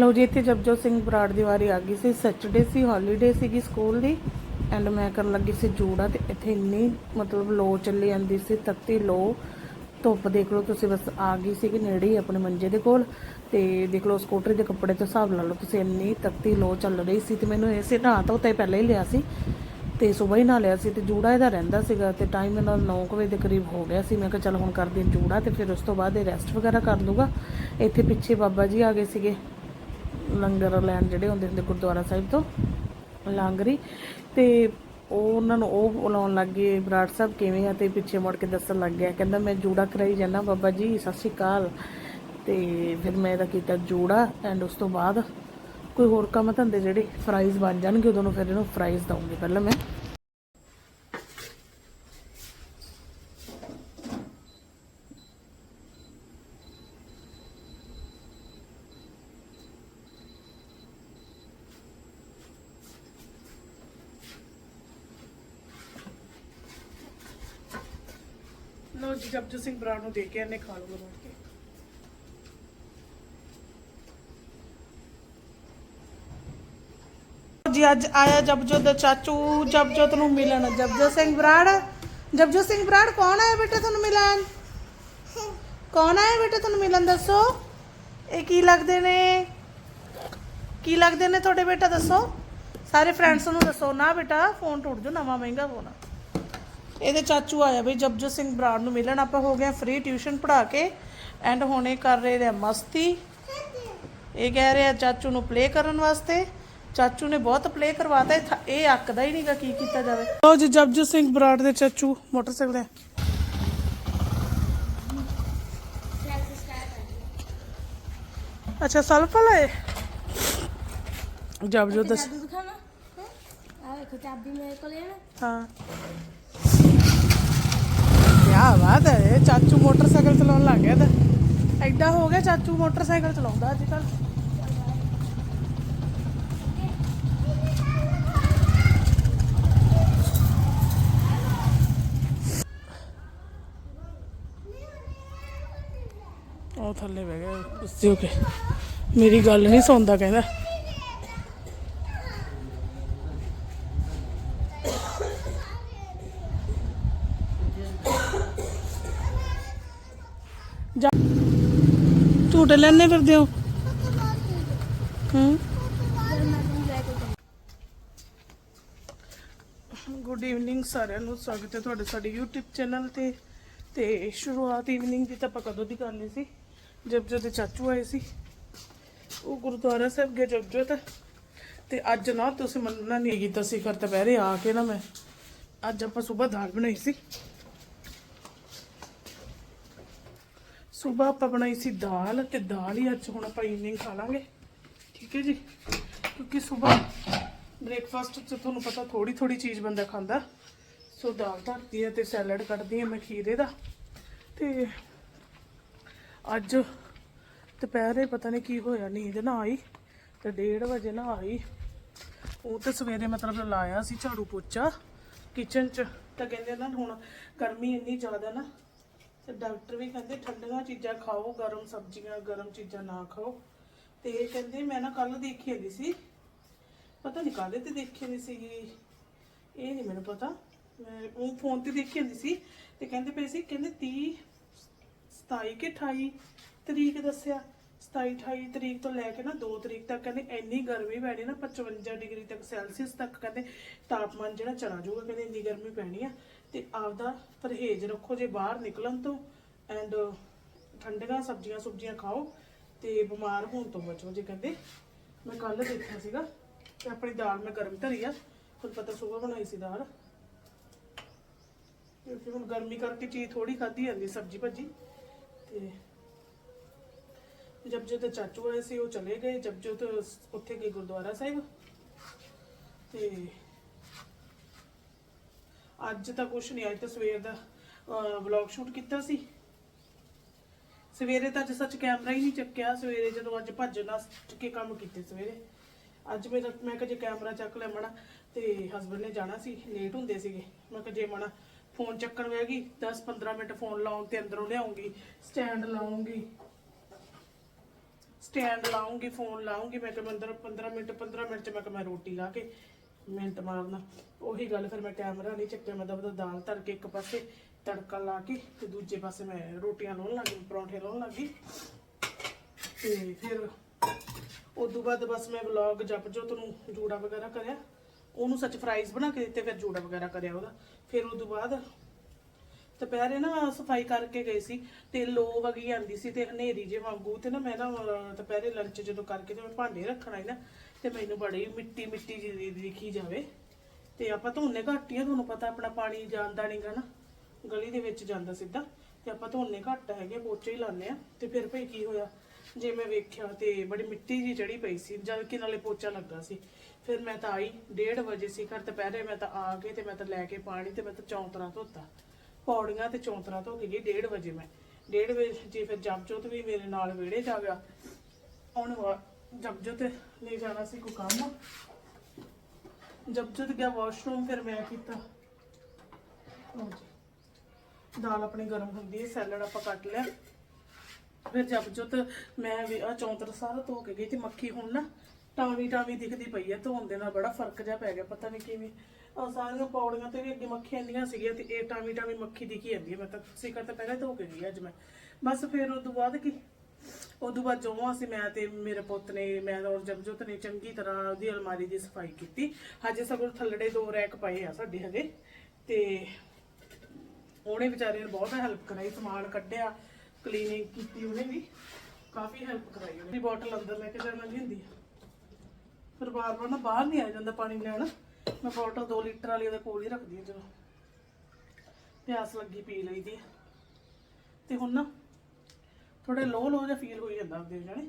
ਲਓ ਜੀ, ਇੱਥੇ ਜਪਜੋਤ ਸਿੰਘ ਬਰਾੜ ਦੀ ਵਾਰੀ ਆ ਗਈ ਸੀ। ਸੈਚਰਡੇ ਸੀ ਹੌਲੀਡੇ ਸੀਗੀ ਸਕੂਲ ਦੀ। ਐਂਡ ਮੈਂ ਕਰਨ ਲੱਗੀ ਸੀ ਜੂੜਾ ਤੇ ਇੱਥੇ ਇੰਨੀ ਮਤਲਬ ਲੋ ਚੱਲੀ ਜਾਂਦੀ ਸੀ, ਤੱਤੀ ਲੋ। ਧੁੱਪ ਦੇਖ ਲਓ, ਤੁਸੀਂ ਬਸ ਆ ਗਈ ਸੀ ਕਿ ਨੇੜੇ ਹੀ ਆਪਣੇ ਮੰਜੇ ਦੇ ਕੋਲ। ਤੇ ਦੇਖ ਲਓ, ਸਕੂਟਰ ਦੇ ਕੱਪੜੇ ਤੋਂ ਹਿਸਾਬ ਲਾ ਲਓ, ਤੁਸੀਂ ਇੰਨੀ ਤੱਤੀ ਲੋ ਚੱਲ ਰਹੀ ਸੀ ਤੇ ਮੈਨੂੰ ਇਸੇ ਨਹਾ ਧੋ ਤੇ ਪਹਿਲਾਂ ਹੀ ਲਿਆ ਸੀ। ਤੇ ਸਵੇਰ ਹੀ ਨਾ ਲਿਆ ਸੀ ਤੇ ਜੂੜਾ ਇਹਦਾ ਰਹਿੰਦਾ ਸੀਗਾ ਤੇ ਟਾਈਮ ਇਹਨਾਂ 9 ਵਜੇ ਦੇ ਕਰੀਬ ਹੋ ਗਿਆ ਸੀ। ਮੈਂ ਕਿਹਾ ਚੱਲ ਹੁਣ ਕਰਦੀ ਹਾਂ ਜੂੜਾ ਤੇ ਫਿਰ ਉਸ ਤੋਂ ਬਾਅਦ ਇਹ ਰੈਸਟ ਵਗੈਰਾ ਕਰ ਲੂਗਾ ਇੱਥੇ ਪਿੱਛੇ ਬਾਬਾ ਜੀ ਆ ਗਏ ਸੀਗੇ। ਲੰਗਰ ਲੈਣ ਜਿਹੜੇ ਹੁੰਦੇ ਹੁੰਦੇ ਗੁਰਦੁਆਰਾ ਸਾਹਿਬ ਤੋਂ, ਲਾਂਗਰੀ, ਤੇ ਉਹ ਉਹਨਾਂ ਨੂੰ ਉਹ ਬੁਲਾਉਣ ਲੱਗ ਗਏ, ਬਰਾੜ ਸਾਹਿਬ ਕਿਵੇਂ ਆ ਤੇ ਪਿੱਛੇ ਮੁੜ ਕੇ ਦੱਸਣ ਲੱਗ ਗਿਆ। ਕਹਿੰਦਾ, ਮੈਂ ਜੂੜਾ ਕਰਾਈ ਜਾਂਦਾ, ਬਾਬਾ ਜੀ, ਸਤਿ ਸ਼੍ਰੀ ਅਕਾਲ। ਤੇ ਫਿਰ ਮੈਂ ਇਹਦਾ ਕੀਤਾ ਜੂੜਾ ਐਂਡ ਉਸ ਤੋਂ ਬਾਅਦ ਕੋਈ ਹੋਰ ਕੰਮ ਧੰਦੇ ਜਿਹੜੇ ਫਰਾਈਜ਼ ਬਣ ਜਾਣਗੇ, ਉਦੋਂ ਨੂੰ ਫਿਰ ਇਹਨੂੰ ਫਰਾਈਜ਼ ਦਊਂਗੀ ਪਹਿਲਾਂ ਮੈਂ ਲੋ ਜੀ ਜਪਜੋਤ ਸਿੰਘ ਬਰਾੜ ਨੂੰ ਦੇ ਕੇ ਇਹਨੇ ਖਾ ਲੂਗਾ ਬੈਠ ਕੇ ਜੀ ਅੱਜ ਆਇਆ ਜਪਜੋਤ ਦਾ ਚਾਚੂ ਜਪਜੋਤ ਨੂੰ ਮਿਲਣ ਜਪਜੋਤ ਸਿੰਘ ਬਰਾੜ ਜਪਜੋਤ ਸਿੰਘ ਬਰਾੜ ਕੌਣ ਆਇਆ ਬੇਟਾ ਤੁਹਾਨੂੰ ਮਿਲਣ ਕੌਣ ਆਇਆ ਬੇਟਾ ਤੁਹਾਨੂੰ ਮਿਲਣ ਦੱਸੋ ਇਹ ਕੀ ਲੱਗਦੇ ਨੇ ਕੀ ਲੱਗਦੇ ਨੇ ਤੁਹਾਡੇ ਬੇਟਾ ਦੱਸੋ ਸਾਰੇ ਫਰੈਂਡਸ ਨੂੰ ਦੱਸੋ ਨਾ ਬੇਟਾ ਫੋਨ ਟੁੱਟ ਜੋ ਨਵਾਂ ਮਹਿੰਗਾ ਫੋਨ ਆ ਇਹਦੇ ਚਾਚੂ ਆਇਆ ਬਈ ਜਪਜੋਤ ਸਿੰਘ ਬਰਾੜ ਨੂੰ ਮਿਲਣ ਆਪਾਂ ਹੋ ਗਏ ਫ੍ਰੀ ਟਿਊਸ਼ਨ ਪੜ੍ਹਾ ਕੇ ਐਂਡ ਹੁਣ ਇਹ ਕਰ ਰਹੇ ਨੇ ਮਸਤੀ। ਇਹ ਕਹਿ ਰਿਹਾ ਚਾਚੂ ਨੂੰ ਪਲੇ ਕਰਨ ਵਾਸਤੇ। ਚਾਚੂ ਨੇ ਬਹੁਤ ਪਲੇ ਕਰਵਾਤਾ ਇਹ ਅੱਕਦਾ ਹੀ ਨਹੀਂਗਾ ਕੀ ਕੀਤਾ ਜਾਵੇ। ਲੋ ਜੀ ਜਪਜੋਤ ਸਿੰਘ ਬਰਾੜ ਦੇ ਚਾਚੂ ਮੋਟਰਸਾਈਕਲ ਤੇ। ਅੱਛਾ ਸਲਫ ਹੈ ਜਪਜੋਤ ਦਾ ਦਿਖਾਣਾ ਆ ਵੇਖੋ ਚਾਬੀ ਮੇਰੇ ਕੋਲ ਹੈ ਨਾ। ਹਾਂ। ਕੀ ਬਾਤ ਹੈ, ਇਹ ਚਾਚੂ ਮੋਟਰਸਾਈਕਲ ਚਲਾਉਣ ਲੱਗ ਗਿਆ ਤਾਂ। ਐਡਾ ਹੋ ਗਿਆ ਚਾਚੂ ਮੋਟਰਸਾਈਕਲ ਚਲਾਉਂਦਾ ਅੱਜ ਕੱਲ ਉਹ ਥੱਲੇ ਬਹਿ ਗਿਆ, ਗੁੱਸੇ ਹੋ ਮੇਰੀ ਗੱਲ ਨਹੀਂ ਸੁਣਦਾ ਕਹਿੰਦਾ। ਝੂਟੇ ਲੈਣੇ ਫਿਰਦੇ ਹੋ? ਹੂੰ। ਗੁੱਡ ਈਵਨਿੰਗ ਸਾਰਿਆਂ ਨੂੰ, ਸਵਾਗਤ ਹੈ ਤੁਹਾਡੇ ਸਾਡੇ YouTube ਚੈਨਲ ਤੇ। ਤੇ ਸ਼ੁਰੂਆਤ ਈਵਨਿੰਗ ਦੀ ਤਾਂ ਆਪਾਂ ਕਦੋਂ ਦੀ ਕਰਨੀ ਸੀ? ਜਦ ਜਦ ਚਾਚੂ ਆਏ ਸੀ। ਉਹ ਗੁਰਦੁਆਰਾ ਸਾਹਿਬ ਗਏ ਜਬ ਜਦ। ਤੇ ਅੱਜ ਨਾ ਤੁਸੀਂ ਮੰਨਣਾ ਨਹੀਂ ਕੀਤਾ ਸੀ ਕਰ ਦੁਪਹਿਰੇ ਆ ਕੇ ਨਾ ਮੈਂ। ਅੱਜ ਆਪਾਂ ਸਵੇਰ ਦਾਲ ਬਣਾਈ ਸੀ। ਸਵੇਰ ਆਪਾਂ ਬਣਾਈ ਸੀ ਦਾਲ ਤੇ ਦਾਲ ਹੀ ਅੱਜ ਹੁਣ ਆਪਾਂ ਇਵਨਿੰਗ ਖਾ ਲਾਂਗੇ। ਠੀਕ ਹੈ ਜੀ? ਕਿਉਂਕਿ ਸਵੇਰ ਬ੍ਰੇਕਫਾਸਟ 'ਚ ਤੁਹਾਨੂੰ ਪਤਾ ਥੋੜੀ ਥੋੜੀ ਚੀਜ਼ ਬੰਦਾ ਖਾਂਦਾ। ਸੋ ਦਾਲ ਧਰਤੀ ਹੈ ਤੇ ਸੈਲਡ ਕੱਢਦੀ ਹਾਂ ਮੈਂ ਖੀਰੇ ਦਾ। ਤੇ ਅੱਜ ਦੁਪਹਿਰੇ ਪਤਾ ਨਹੀਂ ਕੀ ਹੋਇਆ, ਨੀਂਦ ਨਾ ਆਈ ਤੇ 1:30 ਵਜੇ ਨਾ ਆਈ। ਉਹ ਤੇ ਸਵੇਰੇ ਮਤਲਬ ਲਾਇਆ ਸੀ ਝਾੜੂ ਪੋਚਾ ਕਿਚਨ 'ਚ। ਤਾਂ ਕਹਿੰਦੇ ਨਾ ਹੁਣ ਗਰਮੀ ਇੰਨੀ ਜ਼ਿਆਦਾ ਨਾ ਤੇ ਡਾਕਟਰ ਵੀ ਕਹਿੰਦੇ ਠੰਡੀਆਂ ਚੀਜ਼ਾਂ ਖਾਓ, ਗਰਮ ਸਬਜ਼ੀਆਂ, ਗਰਮ ਚੀਜ਼ਾਂ ਨਾ ਖਾਓ। ਤੇ ਇਹ ਕਹਿੰਦੇ ਮੈਂ ਨਾ ਕੱਲ ਦੇਖੀ ਹੁੰਦੀ ਸੀ। ਪਤਾ ਨਹੀਂ ਕਾਹਦੇ ਤੇ ਦੇਖੀ ਨਹੀਂ ਸੀਗੀ। ਇਹ ਨਹੀਂ ਮੈਨੂੰ ਪਤਾ। ਮੈਂ ਉਹ ਫੋਨ ਤੇ ਦੇਖੀ ਹੁੰਦੀ ਸੀ ਤੇ ਕਹਿੰਦੇ ਪਏ ਸੀ, ਕਹਿੰਦੇ 30 27 ਕਿ 28 ਤਰੀਕ ਦੱਸਿਆ। 27 28 ਤਰੀਕ ਤੋਂ ਲੈ ਕੇ ਨਾ 2 ਤਰੀਕ ਤੱਕ ਕਹਿੰਦੇ ਇੰਨੀ ਗਰਮੀ ਪੈਣੀ ਨਾ 55 ਡਿਗਰੀ ਤੱਕ ਸੈਲਸੀਅਸ ਤੱਕ ਕਹਿੰਦੇ ਤਾਪਮਾਨ ਜਿਹੜਾ ਚਲਾ ਜਾਊਗਾ, ਕਹਿੰਦੇ ਇੰਨੀ ਗਰਮੀ ਪੈਣੀ ਆ। ਤੇ ਆਪਦਾ ਪਰਹੇਜ਼ ਰੱਖੋ ਜੇ ਬਾਹਰ ਨਿਕਲਣ ਤੋਂ ਐਂਡ ਠੰਡੀਆਂ ਸਬਜ਼ੀਆਂ ਸੁਬਜ਼ੀਆਂ ਖਾਓ ਤੇ ਬਿਮਾਰ ਹੋਣ ਤੋਂ ਬਚੋ ਜੇ ਕਹਿੰਦੇ ਮੈਂ ਕੱਲ ਦੇਖਿਆ ਸੀਗਾ ਤੇ ਆਪਣੀ ਦਾਲ ਮੈਂ ਗਰਮ ਧਰੀ ਆ ਤੁਹਾਨੂੰ ਪਤਾ ਸਵੇਰ ਬਣਾਈ ਸੀ ਦਾਲ। ਕਿਉਂਕਿ ਹੁਣ ਗਰਮੀ ਕਰਕੇ ਚੀਜ਼ ਥੋੜੀ ਖਾਧੀ ਜਾਂਦੀ ਸਬਜ਼ੀ ਭੱਜੀ। ਤੇ ਜਬ ਜਦ ਚਾਚੂ ਆਏ ਸੀ, ਉਹ ਚਲੇ ਗਏ ਜਬ ਜਦ ਉੱਥੇ ਗਏ ਗੁਰਦੁਆਰਾ ਸਾਹਿਬ। ਤੇ ਅੱਜ ਤਾਂ ਕੁਛ ਨਹੀਂ ਅੱਜ ਤਾਂ ਸਵੇਰ ਦਾ ਵਲੌਗ ਸ਼ੂਟ ਕੀਤਾ ਸੀ। ਸਵੇਰੇ ਤਾਂ ਅੱਜ ਸੱਚ ਕੈਮਰਾ ਹੀ ਨਹੀਂ ਚੱਕਿਆ, ਸਵੇਰੇ ਜਦੋਂ ਅੱਜ ਭੱਜਣਾ ਕੇ ਕੰਮ ਕੀਤੇ ਸਵੇਰੇ। ਅੱਜ ਮੇਰਾ ਮੈਂ ਕਿਹਾ ਜੇ ਕੈਮਰਾ ਚੱਕ ਲਿਆ ਮਣਾ ਤੇ ਹਸਬੰਡ ਨੇ ਜਾਣਾ ਸੀ ਲੇਟ ਹੁੰਦੇ ਸੀਗੇ। ਮੈਂ ਕਿਹਾ ਜੇ ਮਣਾ ਫੋਨ ਚੱਕਣ ਵੇਗੀ 10 15 ਮਿੰਟ ਫੋਨ ਲਾਉਣ ਤੇ ਅੰਦਰੋਂ ਲਿਆਉਂਗੀ ਸਟੈਂਡ ਲਾਉਂਗੀ। ਸਟੈਂਡ ਲਾਉਂਗੀ ਫੋਨ ਲਾਉਂਗੀ, ਮੈਂ ਕਿਹਾ ਮੈਂ ਅੰਦਰ 15 ਮਿੰਟ 15 ਮਿੰਟ ਚ ਮੈਂ ਕਿਹਾ ਮੈਂ ਰੋਟੀ ਲਾ ਕੇ ਮਿੰਟ ਮਾਰਨਾ। ਉਹੀ ਗੱਲ ਫਿਰ ਮੈਂ ਕੈਮਰਾ ਨਹੀਂ ਚੱਕਿਆ, ਮੈਂ ਦਬਦਾ ਦਾਲ ਧਰ ਕੇ ਇੱਕ ਪਾਸੇ ਤੜਕਾ ਲਾ ਕੇ ਤੇ ਦੂਜੇ ਪਾਸੇ ਮੈਂ ਰੋਟੀਆਂ ਲਾਉਣ ਲੱਗੀ ਪਰੌਂਠੇ ਲਾਉਣ ਲੱਗੀ ਤੇ ਫਿਰ ਉਦੋਂ ਬਾਅਦ ਬਸ ਮੈਂ ਵਲੌਗ ਜਪ ਜੋਤ ਨੂੰ ਜੂੜਾ ਵਗੈਰਾ ਕਰਿਆ। ਉਹਨੂੰ ਸੱਚ ਫਰਾਈਜ਼ ਬਣਾ ਕੇ ਦਿੱਤੇ, ਫਿਰ ਜੂੜਾ ਵਗੈਰਾ ਕਰਿਆ ਉਹਦਾ। ਫਿਰ ਉਦੋਂ ਬਾਅਦ ਦੁਪਹਿਰੇ ਨਾ ਸਫ਼ਾਈ ਕਰਕੇ ਗਏ ਸੀ ਤੇ ਲੋ ਵਗੀ ਆਂਦੀ ਸੀ ਤੇ ਹਨੇਰੀ ਜੇ ਵਾਂਗੂ ਤੇ ਨਾ ਮੈਂ ਨਾ ਦੁਪਹਿਰੇ ਲੰਚ ਜਦੋਂ ਕਰਕੇ ਤੇ ਮੈਂ ਭਾਂਡੇ ਰੱਖਣਾ ਸੀ ਨਾ। ਤੇ ਮੈਨੂੰ ਬੜੀ ਮਿੱਟੀ ਮਿੱਟੀ ਜਿਹੀ ਦਿਖੀ ਜਾਵੇ। ਤੇ ਆਪਾਂ ਧੋਨੇ ਘੱਟ ਹੀ ਆ, ਤੁਹਾਨੂੰ ਪਤਾ ਆਪਣਾ ਪਾਣੀ ਜਾਂਦਾ ਨਹੀਂਗਾ ਨਾ। ਗਲੀ ਦੇ ਵਿੱਚ ਜਾਂਦਾ ਸਿੱਧਾ। ਤੇ ਆਪਾਂ ਧੋਨੇ ਘੱਟ ਹੈਗੇ, ਪੋਚੇ ਹੀ ਲਾਉਂਦੇ ਆ। ਤੇ ਫਿਰ ਭਈ ਕੀ ਹੋਇਆ? ਜੇ ਮੈਂ ਵੇਖਿਆ ਤੇ ਬੜੀ ਮਿੱਟੀ ਜੀ ਚੜੀ ਪਈ ਸੀ ਜਦ ਕਿ ਨਾਲੇ ਪੋਚਾ ਲੱਗਾ ਸੀ। ਫਿਰ ਮੈਂ ਤਾਂ ਆਈ 1:30 ਵਜੇ ਸੀ ਘਰ ਦੁਪਹਿਰੇ ਮੈਂ ਤਾਂ ਆ ਕੇ ਤੇ ਮੈਂ ਤਾਂ ਲੈ ਕੇ ਪਾਣੀ ਤੇ ਮੈਂ ਤਾਂ ਚੌਂਤਰਾ ਧੋਤਾ। ਪੌੜੀਆਂ ਤੇ ਚੌਂਤਰਾ ਧੋ ਕੇ ਗਈ 1:30 ਵਜੇ ਮੈਂ। 1:30 ਵਜੇ ਜੀ ਫਿਰ ਜਪਜੋਤ ਵੀ ਮੇਰੇ ਨਾਲ ਵਿਹੜੇ ਜਾ ਗਿਆ ਉਹਨੂੰ ਜਪਜੋਤ ਨੇ ਜਾਣਾ ਸੀ ਕੋਈ ਕੰਮ। ਜਪਜੋਤ ਗਿਆ ਵਾਸ਼ਰੂਮ ਫਿਰ ਮੈਂ ਕੀਤਾ। ਲਓ ਜੀ। ਦਾਲ ਆਪਣੀ ਗਰਮ ਹੁੰਦੀ ਹੈ, ਸੈਲਡ ਆਪਾਂ ਕੱਟ ਲਿਆ। ਫਿਰ ਜਪਜੋਤ ਮੈਂ ਵੀ ਆ ਚੌਂਤਰ ਸਾਰਾ ਧੋ ਕੇ ਗਈ ਤੇ ਮੱਖੀ ਹੁਣ ਨਾ ਟਾਵੀ ਟਾਵੀ ਦਿਖਦੀ ਪਈ ਹੈ ਧੋਣ ਦੇ ਨਾਲ ਬੜਾ ਫ਼ਰਕ ਜਿਹਾ ਪੈ ਗਿਆ, ਪਤਾ ਨਹੀਂ ਕਿਵੇਂ। ਆ ਸਾਰੀਆਂ ਪੌੜੀਆਂ ਤੇ ਵੀ ਅੱਗੇ ਮੱਖੀਆਂ ਆਂਦੀਆਂ ਸੀਗੀਆਂ ਤੇ ਇਹ ਟਾਵੀ ਟਾਵੀ ਮੱਖੀ ਦਿਖੀ ਜਾਂਦੀ ਹੈ ਮੈਂ ਤਾਂ ਸਿਕਰ ਤਾਂ ਪਹਿਲਾਂ ਧੋ ਕੇ ਗਈ ਅੱਜ ਮੈਂ। ਬਸ ਫਿਰ ਉਸ ਤੋਂ ਬਾਅਦ ਕੀ ਉਦੋਂ ਬਾਅਦ ਜੋਵਾਂ ਅਸੀਂ ਮੈਂ ਤੇ ਮੇਰੇ ਪੁੱਤ ਨੇ, ਮੈਂ ਔਰ ਜਪਜੋਤ ਨੇ ਚੰਗੀ ਤਰ੍ਹਾਂ ਉਹਦੀ ਅਲਮਾਰੀ ਦੀ ਸਫ਼ਾਈ ਕੀਤੀ। ਹਜੇ ਸਗੋਂ ਥੱਲੜੇ ਦੋ ਰੈਕ ਪਏ ਆ ਸਾਡੇ ਹਜੇ। ਤੇ ਉਹਨੇ ਵਿਚਾਰੇ ਨੇ ਬਹੁਤ ਹੈਲਪ ਕਰਾਈ, ਸਮਾਨ ਕੱਢਿਆ ਕਲੀਨਿੰਗ ਕੀਤੀ ਉਹਨੇ ਵੀ। ਕਾਫੀ ਹੈਲਪ ਕਰਾਈ ਉਹਨੇ। ਬੋਟਲ ਅੰਦਰ ਲੈ ਕੇ ਜਾਣਾ ਨਹੀਂ ਹੁੰਦੀ। ਫਿਰ ਬਾਰ ਬਾਰ ਨਾ ਬਾਹਰ ਨਹੀਂ ਆ ਜਾਂਦਾ ਪਾਣੀ ਲੈਣ। ਮੈਂ ਬੋਟਲ 2 ਲੀਟਰ ਵਾਲੀ ਉਹਦੇ ਕੋਲ ਹੀ ਰੱਖਦੀ ਹਾਂ ਜਦੋਂ। ਪਿਆਸ ਲੱਗੀ ਪੀ ਲਈਦੀ ਆ। ਤੇ ਹੁਣ ਨਾ ਥੋੜੇ ਲੋ ਲੋ ਜਿਹਾ ਫੀਲ ਹੋਈ ਜਾਂਦਾ ਆਪਦੇ ਜਾਣੇ।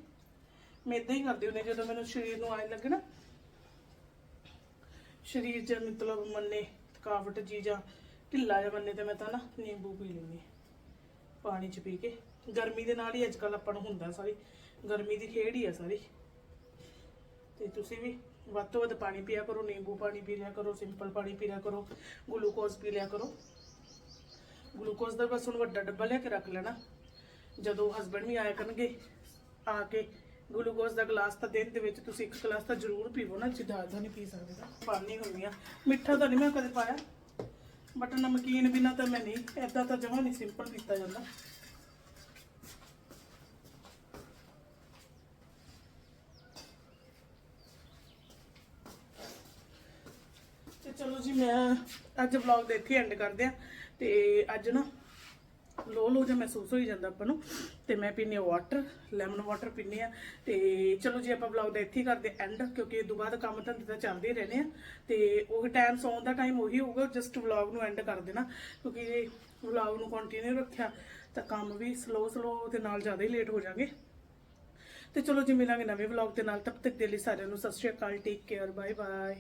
ਮੈਂ ਇਦਾਂ ਹੀ ਕਰਦੀ ਹੁੰਦੀ ਜਦੋਂ ਮੈਨੂੰ ਸਰੀਰ ਨੂੰ ਆਏ ਲੱਗੇ ਨਾ, ਸਰੀਰ 'ਚ ਮਤਲਬ ਮੰਨੇ, ਥਕਾਵਟ ਜੀ ਜਾਂ ਢਿੱਲਾ ਜਿਹਾ ਮੰਨੇ ਤੇ ਮੈਂ ਤਾਂ ਨਾ ਨਿੰਬੂ ਪੀ ਲੈਂਦੀ ਪਾਣੀ 'ਚ ਪੀ ਕੇ। ਗਰਮੀ ਦੇ ਨਾਲ ਹੀ ਅੱਜ ਕੱਲ ਆਪਾਂ ਨੂੰ ਹੁੰਦਾ ਸਾਰੀ, ਗਰਮੀ ਦੀ ਖੇਡ ਹੀ ਆ ਸਾਰੀ। ਤੇ ਤੁਸੀਂ ਵੀ ਵੱਧ ਤੋਂ ਵੱਧ ਪਾਣੀ ਪੀਆ ਕਰੋ, ਨਿੰਬੂ ਪਾਣੀ ਪੀ ਲਿਆ ਕਰੋ, ਸਿੰਪਲ ਪਾਣੀ ਪੀ ਲਿਆ ਕਰੋ, ਗਲੂਕੋਜ਼ ਪੀ ਲਿਆ ਕਰੋ। ਗਲੂਕੋਜ਼ ਦਾ ਬਸ ਹੁਣ ਵੱਡਾ ਡੱਬਾ ਲੈ ਕੇ ਰੱਖ ਲੈਣਾ। ਜਦੋਂ ਹਸਬੰਡ ਵੀ ਆਇਆ ਕਰਨਗੇ, ਆ ਕੇ ਗਲੂਕੋਜ਼ ਦਾ ਗਲਾਸ ਤਾਂ ਦਿਨ ਦੇ ਵਿੱਚ ਤੁਸੀਂ ਇੱਕ ਗਲਾਸ ਤਾਂ ਜ਼ਰੂਰ ਪੀਵੋ ਨਾ, ਜਿੱਦਾਂ ਦਾ ਨਹੀਂ ਪੀ ਸਕਦੇ ਤਾਂ। ਪਾਣੀ ਹੁੰਦੀ ਮਿੱਠਾ ਤਾਂ ਨਹੀਂ ਮੈਂ ਕਦੇ ਪਾਇਆ। ਬਟ ਨਮਕੀਨ ਬਿਨਾ ਤਾਂ ਮੈਂ ਨਹੀਂ ਐਦਾਂ ਤਾਂ ਜਮਾਂ ਨਹੀਂ ਸਿੰਪਲ ਪੀਤਾ ਜਾਂਦਾ। ਤੇ ਚਲੋ ਜੀ, ਮੈਂ ਅੱਜ ਵਲੌਗ ਦੇ ਇੱਥੇ ਐਂਡ ਕਰਦੇ ਆ ਤੇ ਅੱਜ ਨਾ ਲੋ ਲੋ ਜਿਹਾ ਮਹਿਸੂਸ ਹੋਈ ਜਾਂਦਾ ਆਪਾਂ ਨੂੰ, ਤੇ ਮੈਂ ਪੀਨੀ ਆ ਵਾਟਰ ਲੈਮਨ ਵਾਟਰ ਪੀਨੀ ਆ ਤੇ ਚਲੋ ਜੀ ਆਪਾਂ ਵਲੌਗ ਦਾ ਇੱਥੇ ਹੀ ਕਰਦੇ ਐਂਡ ਕਿਉਂਕਿ ਇਹ ਤੋਂ ਬਾਅਦ ਕੰਮ ਧੰਦੇ ਤਾਂ ਚੱਲਦੇ ਹੀ ਰਹਿਣੇ ਆ, ਤੇ ਉਹ ਟਾਈਮ ਸੌਣ ਦਾ ਟਾਈਮ ਉਹੀ ਹੋਊਗਾ ਜਸਟ ਵਲੌਗ ਨੂੰ ਐਂਡ ਕਰ ਦੇਣਾ, ਕਿਉਂਕਿ ਜੇ ਵਲੌਗ ਨੂੰ ਕੰਟੀਨਿਊ ਰੱਖਿਆ, ਤਾਂ ਕੰਮ ਵੀ ਸਲੋ ਸਲੋ ਦੇ ਨਾਲ ਜ਼ਿਆਦਾ ਹੀ ਲੇਟ ਹੋ ਜਾਗੇ ਤੇ ਚਲੋ ਜੀ ਮਿਲਾਂਗੇ ਨਵੇਂ ਵਲੌਗ ਦੇ ਨਾਲ, ਤਬ ਤੱਕ ਦੇ ਲਈ ਸਾਰਿਆਂ ਨੂੰ Sat Sri Akal take care bye bye